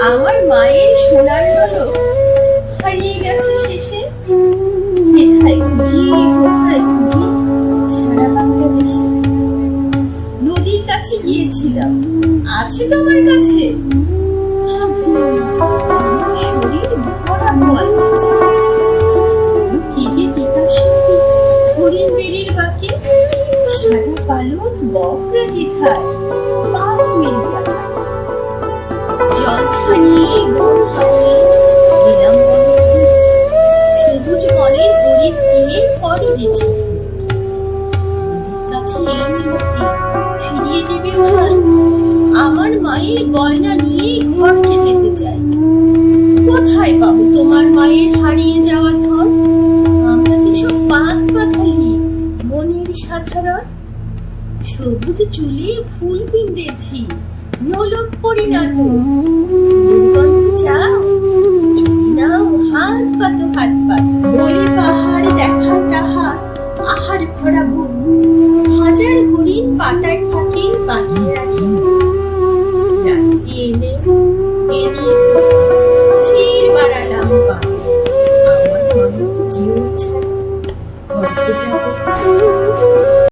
আমার মায়ের সোনার বলো হারিয়ে গেছে শেষে। নদীর কাছে গিয়েছিলাম। আছে তোমার কাছে? সাদা পালন বকরা জিথায় পাল মিল জল ছাড়িয়ে বন হারিয়ে গেলাম সবুজ বনের হরিণ টিয়ে পরে গেছি। কাছে এই মিনতি ফিরিয়ে দেবে ভাই আমার মায়ের গয়না নিয়ে ঘরকে যেতে চাই। কোথায় পাবো তোমার মায়ের হারিয়ে যাওয়া ধন? আমরা যেসব পাক পাখালি মনের সাধারণ সবুজ চুলে ফুল বিন্দেছি নলক পরিণত। দুর্গন্ধ চাও যদি নাও, হাত পাতো হাত পাত বলে পাহাড় দেখায় তাহা আহার হাজার হরিণ পাতায় থাকে বাঁধিয়ে রাখে। রাত্রি